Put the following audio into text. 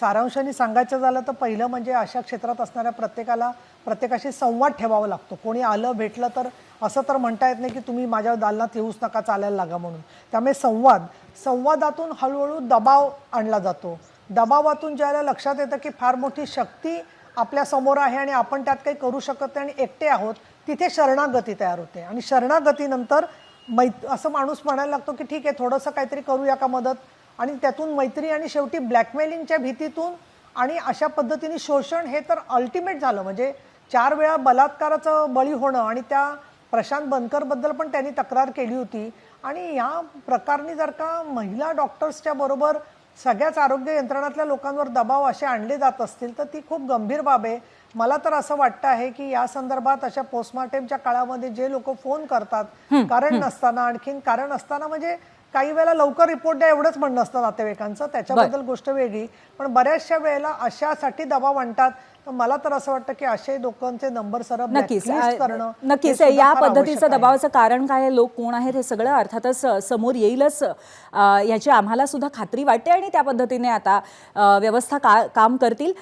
सारांशाने सांगायचं झालं तर पहिलं म्हणजे अशा क्षेत्रात असणाऱ्या प्रत्येकाला प्रत्येकाशी संवाद ठेवावा लागतो. कोणी आलं भेटलं तर असं तर म्हणता येत नाही की तुम्ही माझ्या दालनात येऊच नका चालायला लागा म्हणून. त्यामुळे संवाद संवादातून हळूहळू दबाव आणला जातो. दबावातून ज्याला लक्षात येतं की फार मोठी शक्ती आपल्यासमोर आहे आणि आपण त्यात काही करू शकत नाही आणि एकटे आहोत तिथे शरणागती तयार होते. आणि शरणागतीनंतर मै असं माणूस म्हणायला लागतो की ठीक आहे थोडंसं काहीतरी करूया का मदत? आणि त्यातून मैत्री आणि शेवटी ब्लॅकमेलिंगच्या भीतीतून आणि अशा पद्धतीने शोषण हे तर अल्टिमेट झालं. म्हणजे चार वेळा बलात्काराचं बळी होणं आणि त्या प्रशांत बनकरबद्दल पण त्यांनी तक्रार केली होती. आणि या प्रकारनी जर का महिला डॉक्टर्सच्या बरोबर सगळ्याच आरोग्य यंत्रणातल्या लोकांवर दबाव असे आणले जात असतील तर ती खूप गंभीर बाब आहे. मला तर असं वाटतं आहे की या संदर्भात अशा पोस्टमॉर्टेमच्या काळामध्ये जे लोक फोन करतात कारण नसताना आणखीन कारण असताना म्हणजे काही वेळेला लवकर रिपोर्ट द्या एवढंच म्हणणं असतं नातेवाईकांचं. त्याच्याबद्दल गोष्ट वेगळी. पण बऱ्याचशा वेळेला अशासाठी दबाव आणतात. तर मला तर असं वाटतं की असे लोकांचे नंबर सरळ नक्कीच. करणं नक्कीच. या पद्धतीचं. दबावाचं कारण काय आहे, लोक कोण आहेत हे सगळं अर्थातच समोर येईलच. याची आम्हाला सुद्धा खात्री वाटते आणि त्या पद्धतीने आता व्यवस्था का काम करतील.